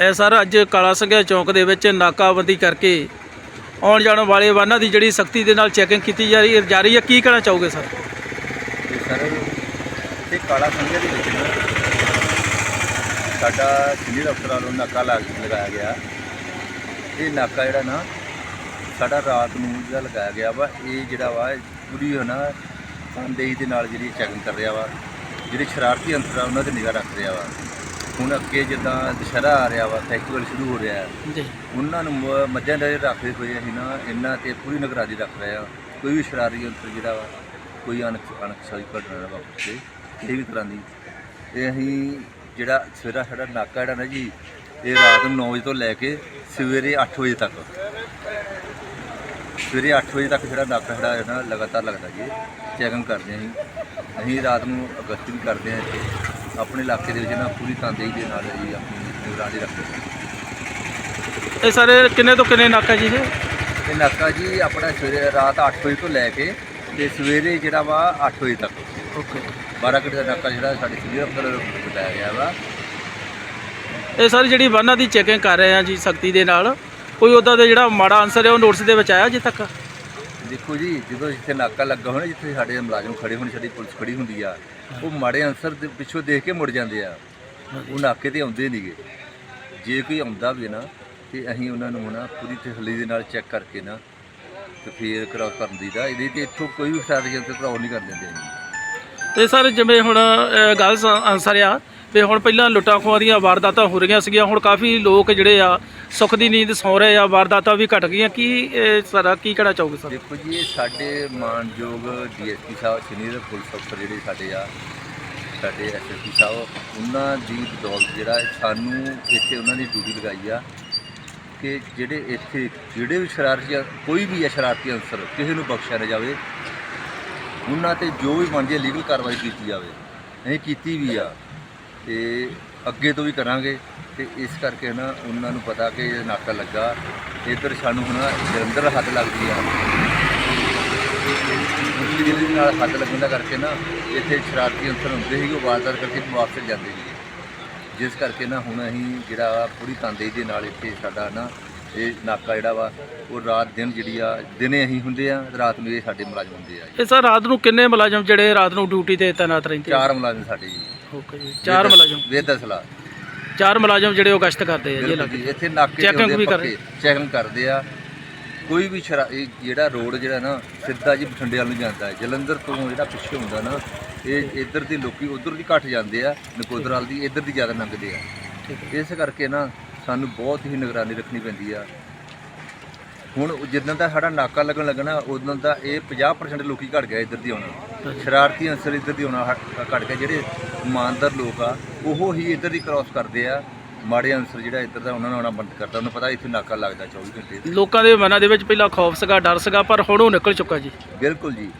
ਇਹ ਸਰ ਅੱਜ ਕਾਲਾ ਸੰਘਿਆ ਚੌਂਕ ਦੇ ਵਿੱਚ ਨਾਕਾਬੰਦੀ ਕਰਕੇ ਆਉਣ ਜਾਣ ਵਾਲੇ ਵਾਹਨਾਂ ਦੀ ਜਿਹੜੀ ਸਖਤੀ ਦੇ ਨਾਲ ਚੈਕਿੰਗ ਕੀਤੀ ਜਾ ਰਹੀ ਜਾ ਰਹੀ ਹੈ। ਕੀ ਕਹਿਣਾ ਚਾਹੋਗੇ ਸਰ? ਤੇ ਸਰ, ਇਹ ਕਾਲਾ ਸੰਘਿਆ ਦੇ ਵਿੱਚ ਨਾ ਸਾਡਾ ਸੀਨੀਅਰ ਅਫਸਰ ਵੱਲੋਂ ਨਾਕਾ ਲਾ ਲਗਾਇਆ ਗਿਆ। ਇਹ ਨਾਕਾ ਜਿਹੜਾ ਨਾ ਸਾਡਾ ਰਾਤ ਨੂੰ ਜਿਹੜਾ ਲਗਾਇਆ ਗਿਆ ਵਾ, ਇਹ ਜਿਹੜਾ ਵਾ ਪੂਰੀ ਹੋ ਨਾ ਤਨਦੇਹੀ ਦੇ ਨਾਲ ਜਿਹੜੀ ਚੈਕਿੰਗ ਕਰ ਰਿਹਾ ਵਾ, ਜਿਹੜੇ ਸ਼ਰਾਰਤੀ ਅੰਸਰ ਆ ਉਹਨਾਂ ਤੇ ਨਿਗਾਹ ਰੱਖ ਰਿਹਾ ਵਾ। ਹੁਣ ਅੱਗੇ ਜਿੱਦਾਂ ਦੁਸ਼ਹਿਰਾ ਆ ਰਿਹਾ ਵਾ ਫੈਸਟੀਵਲ ਸ਼ੁਰੂ ਹੋ ਰਿਹਾ ਹੈ। ਜੀ। ਉਹਨਾਂ ਨੂੰ ਮ- ਮੱਦੇਨਜ਼ਰ ਰੱਖਦੇ ਹੋਏ ਅਸੀਂ ਨਾ ਇਹਨਾਂ ਤੇ ਪੂਰੀ ਨਿਗਰਾਨੀ ਰੱਖ ਰਹੇ ਆ ਕੋਈ ਵੀ ਸ਼ਰਾਰੀ ਅੰਸਰ ਜਿਹੜਾ ਵਾ ਕੋਈ ਅਣਖ ਅਣਖਸਾਈ ਘਟਨਾ ਨਾ ਵਾਪਰੇ ਕਿਸੇ ਵੀ ਤਰ੍ਹਾਂ ਦੀ। ਇਹ ਅਸੀਂ ਜਿਹੜਾ ਸਵੇਰਾ ਸਾਡਾ ਨਾਕਾ ਜਿਹੜਾ ਨਾ ਜੀ ਇਹ ਰਾਤ ਨੂੰ 9 ਵਜੇ ਤੋਂ ਲੈ ਕੇ ਸਵੇਰੇ 8 ਵਜੇ ਤੱਕ। ਸਵੇਰੇ 8 ਵਜੇ ਤੱਕ ਜਿਹੜਾ ਨਾਕਾ ਜਿਹੜਾ ਹੈ ਨਾ ਲਗਾਤਾਰ ਲੱਗਦਾ ਜੀ ਚੈਕਿੰਗ ਕਰਦੇ ਹਾਂ ਅਸੀਂ। ਅਸੀਂ ਰਾਤ ਨੂੰ ਅਗਸਤ ਵੀ ਕਰਦੇ ਹਾਂ ਇੱਥੇ। ਆਪਣੇ ਇਲਾਕੇ ਦੇ ਵਿੱਚ ਨਾ ਪੂਰੀ ਤੰਦੇਹੀ ਦੇ ਨਾਲ ਜੀ ਆਪਣੀ ਨਿਗਰਾਨੀ ਰੱਖਦੇ ਹਾਂ ਇਹ ਸਰ ਕਿੰਨੇ ਤੋਂ ਕਿੰਨੇ ਨਾਕਾ ਜੀ ਇਹ? ਇਹ ਨਾਕਾ ਜੀ ਆਪਣਾ ਸਵੇਰੇ ਰਾਤ 8 ਵਜੇ ਤੋਂ ਲੈ ਕੇ ਤੇ ਸਵੇਰੇ ਜਿਹੜਾ ਵਾ 8 ਵਜੇ ਤੱਕ। ਓਕੇ। 12 ਘੰਟੇ ਦਾ ਨਾਕਾ ਜਿਹੜਾ ਸਾਡੇ ਸੀਨੀਅਰ ਅਫਸਰ ਬਤਾਇਆ ਗਿਆ ਵਾ। ਇਹ ਸਰ ਜਿਹੜੀ ਵਾਹਨਾਂ ਦੀ ਚੈਕਿੰਗ ਕਰ ਰਹੇ ਆ ਜੀ ਸਖਤੀ ਦੇ ਨਾਲ। ਕੋਈ ਉਹਦਾ ਦਾ ਜਿਹੜਾ ਮਾੜਾ ਆਨਸਰ ਹੈ ਉਹ ਨੋਟਿਸ ਦੇ ਵਿੱਚ ਆਇਆ ਅਜੇ ਤੱਕ? ਦੇਖੋ ਜੀ, ਜਦੋਂ ਇੱਥੇ ਨਾਕਾ ਲੱਗਾ ਹੋਣਾ, ਜਿੱਥੇ ਸਾਡੇ ਮੁਲਾਜ਼ਮ ਖੜੇ ਹੋਣ, ਸਾਡੀ ਪੁਲਿਸ ਖੜੀ ਹੁੰਦੀ ਆ, ਉਹ ਮਾੜੇ ਅਨਸਰ ਦੇ ਪਿੱਛੋਂ ਦੇਖ ਕੇ ਮੁੜ ਜਾਂਦੇ ਆ। ਉਹ ਨਾਕੇ ਤੇ ਆਉਂਦੇ ਨਹੀਂਗੇ ਜੇ ਕੋਈ ਆਉਂਦਾ ਵੀ ਨਾ, ਤੇ ਅਸੀਂ ਉਹਨਾਂ ਨੂੰ ਨਾ ਪੂਰੀ ਤਸੱਲੀ ਦੇ ਨਾਲ ਚੈੱਕ ਕਰਕੇ ਨਾ, ਤੇ ਫੇਰ ਕਰਾਸ ਕਰਨ ਦੀਦਾ ਇਹਦੇ ਤੇ ਇੱਥੋਂ ਕੋਈ ਵੀ ਸਾਡੀ ਜਨਤਾ ਕਰਾਉ ਨਹੀਂ ਕਰ ਦਿੰਦੇ ਅਸੀਂ ਤੇ ਸਰ, ਜਿਵੇਂ ਹੁਣ ਗੱਲ ਸ- ਆਨਸਰ ਆ ਵੀ ਹੁਣ ਪਹਿਲਾਂ ਲੁੱਟਾਂ ਖੋਹਾਂ ਦੀਆਂ ਵਾਰਦਾਤਾਂ ਹੋ ਰਹੀਆਂ ਸੀਗੀਆਂ, ਹੁਣ ਕਾਫੀ ਲੋਕ ਜਿਹੜੇ ਆ ਸੁੱਖ ਦੀ ਨੀਂਦ ਸੌ ਰਹੇ ਆ, ਵਾਰਦਾਤਾਂ ਵੀ ਘਟ ਗਈਆਂ। ਕੀ, ਇਹ ਸਾਰਾ ਕੀ ਕਹਿਣਾ ਚਾਹੋਗੇ ਸਰ? ਦੇਖੋ ਜੀ, ਇਹ ਸਾਡੇ ਮਾਨਯੋਗ ਡੀਐਸਪੀ ਸਾਹਿਬ ਸੀਨੀਅਰ ਪੁਲਿਸ ਅਫਸਰ ਜਿਹੜੇ ਸਾਡੇ ਆ, ਸਾਡੇ ਐਸਐਸਪੀ ਸਾਹਿਬ, ਉਹਨਾਂ ਦੀ ਬਦੌਲਤ ਜਿਹੜਾ ਸਾਨੂੰ ਇੱਥੇ ਉਹਨਾਂ ਦੀ ਡਿਊਟੀ ਲਗਾਈ ਆ ਕਿ ਜਿਹੜੇ ਇੱਥੇ ਜਿਹੜੇ ਵੀ ਸ਼ਰਾਰਤੀ ਕੋਈ ਵੀ ਆ ਸ਼ਰਾਰਤੀ ਅਨਸਰ, ਕਿਸੇ ਨੂੰ ਬਖਸ਼ਿਆ ਨਾ ਜਾਵੇ, ਉਹਨਾਂ ਤੇ ਜੋ ਵੀ ਬਣਦੀ ਲੀਗਲ ਕਾਰਵਾਈ ਕੀਤੀ ਜਾਵੇ। ਅਸੀਂ ਕੀਤੀ ਵੀ ਆ ਤੇ ਅੱਗੇ ਤੋਂ ਵੀ ਕਰਾਂਗੇ ਤੇ ਇਸ ਕਰਕੇ ਨਾ ਉਹਨਾਂ ਨੂੰ ਪਤਾ ਕਿ ਇਹ ਨਾਕਾ ਲੱਗਾ। ਇੱਧਰ ਸਾਨੂੰ ਹੁਣ ਜਲੰਧਰ ਹੱਦ ਲੱਗਦੀ ਆ। ਮੁਸਲਿਮ ਜ਼ਿਲ੍ਹੇ ਦੇ ਨਾਲ ਹੱਦ ਲੱਗਣ ਦਾ ਕਰਕੇ ਨਾ ਇੱਥੇ ਸ਼ਰਾਰਤੀ ਅੰਸਰ ਹੁੰਦੇ ਸੀ ਉਹ ਵਾਰਦਾਤ ਕਰਕੇ ਵਾਪਸ ਜਾਂਦੇ ਸੀ ਜਿਸ ਕਰਕੇ ਨਾ ਹੁਣ ਅਸੀਂ ਜਿਹੜਾ ਪੂਰੀ ਤੰਦੇਹੀ ਦੇ ਨਾਲ ਇੱਥੇ ਸਾਡਾ ਨਾ ਇਹ ਨਾਕਾ ਜਿਹੜਾ ਵਾ ਉਹ ਰਾਤ ਦਿਨ ਜਿਹੜੀ ਆ ਦਿਨੇ ਅਸੀਂ ਹੁੰਦੇ ਆ ਰਾਤ ਨੂੰ ਇਹ ਸਾਡੇ ਮੁਲਾਜ਼ਮ ਹੁੰਦੇ ਆ। ਇਹ ਸਰ ਰਾਤ ਨੂੰ ਕਿੰਨੇ ਮੁਲਾਜ਼ਮ ਜਿਹੜੇ ਰਾਤ ਨੂੰ ਡਿਊਟੀ ਤੇ ਤਾਇਨਾਤ ਰਹਿੰਦੇ ਚਾਰ ਮੁਲਾਜ਼ਮ ਸਾਡੇ ਜੀ। ਓਕੇ ਜੀ। ਚਾਰ ਮੁਲਾਜ਼ਮ। ਵੇਦਸਲਾ ਚਾਰ ਮੁਲਾਜ਼ਮ ਜਿਹੜੇ ਉਹ ਗਸ਼ਤ ਕਰਦੇ ਆ ਜੀ ਬਿਲਕੁਲ ਲੱਗੇ ਜੀ ਇੱਥੇ ਨਾਕੇ Checking ਵੀ ਕਰ ਚੈਕਿੰਗ ਕਰਦੇ ਆ। ਕੋਈ ਵੀ ਸ਼ਰਾ ਇਹ ਜਿਹੜਾ ਰੋਡ ਜਿਹੜਾ ਨਾ ਸਿੱਧਾ ਜੀ ਬਠਿੰਡੇ ਵੱਲ ਨੂੰ ਜਾਂਦਾ ਹੈ। ਜਲੰਧਰ ਤੋਂ ਜਿਹੜਾ ਪਿੱਛੇ ਹੁੰਦਾ ਨਾ ਇਹ ਇੱਧਰ ਦੇ ਲੋਕੀ ਉਧਰ ਦੀ ਘੱਟ ਜਾਂਦੇ ਆ ਨਕੋਦਰ ਵੱਲ ਦੀ ਇੱਧਰ ਦੀ ਜ਼ਿਆਦਾ ਲੰਘਦੇ ਆ। ਠੀਕ ਇਸ ਕਰਕੇ ਨਾ ਸਾਨੂੰ ਬਹੁਤ ਹੀ ਨਿਗਰਾਨੀ ਰੱਖਣੀ ਪੈਂਦੀ ਆ। ਹੁਣ ਜਿੱਦਾਂ ਦਾ ਸਾਡਾ ਨਾਕਾ ਲੱਗਣ ਲੱਗਣਾ ਉਦੋਂ ਦਾ ਇਹ 50% ਲੋਕੀ ਘਟ ਗਿਆ ਇੱਧਰ ਦੀ ਆਉਣਾ। ਸ਼ਰਾਰਤੀ ਅੰਸਰ ਇੱਧਰ ਦੀ ਆਉਣਾ ਘਟ ਗਿਆ। ਜਿਹੜੇ ਇਮਾਨਦਾਰ ਲੋਕ ਆ ਉਹ ਹੀ ਇੱਧਰ ਦੀ ਕ੍ਰਾਸ ਕਰਦੇ ਆ। ਮਾੜੇ ਅੰਸਰ ਜਿਹੜਾ ਇੱਧਰ ਦਾ ਉਹਨਾਂ ਨੂੰ ਆਉਣਾ ਬੰਦ ਕਰਦਾ ਉਹਨੂੰ ਪਤਾ ਇੱਥੇ ਨਾਕਾ ਲੱਗਦਾ 24 ਘੰਟੇ ਲੋਕਾਂ ਦੇ ਮਨਾਂ ਦੇ ਵਿੱਚ ਪਹਿਲਾਂ ਖੌਫ ਸੀਗਾ ਡਰ ਸੀਗਾ ਪਰ ਹੁਣ ਉਹ ਨਿਕਲ ਚੁੱਕਾ ਜੀ। ਬਿਲਕੁਲ ਜੀ।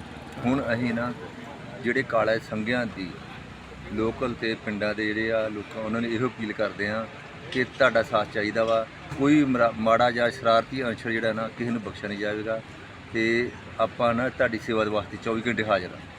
ਹੁਣ ਅਸੀਂ ਨਾ ਜਿਹੜੇ ਕਾਲੇ ਸੰਘਿਆਂ ਦੀ ਲੋਕਲ ਤੇ ਪਿੰਡਾਂ ਦੇ ਜਿਹੜੇ ਆ ਲੋਕਾਂ ਉਹਨਾਂ ਨੂੰ ਇਹੋ ਅਪੀਲ ਕਰਦੇ ਆ ਕਿ ਤੁਹਾਡਾ ਸਾਥ ਚਾਹੀਦਾ ਵਾ। ਕੋਈ ਮਰਾ- ਮਾੜਾ ਜਾਂ ਸ਼ਰਾਰਤੀ ਅੰਸ਼ਰ ਜਿਹੜਾ ਨਾ, ਕਿਸੇ ਨੂੰ ਬਖਸ਼ਿਆ ਨਹੀਂ ਜਾਵੇਗਾ। ਤੇ ਆਪਾਂ ਨਾ ਤੁਹਾਡੀ ਸੇਵਾ ਦੇ ਵਾਸਤੇ 24 ਘੰਟੇ ਹਾਜ਼ਰ ਹਾਂ।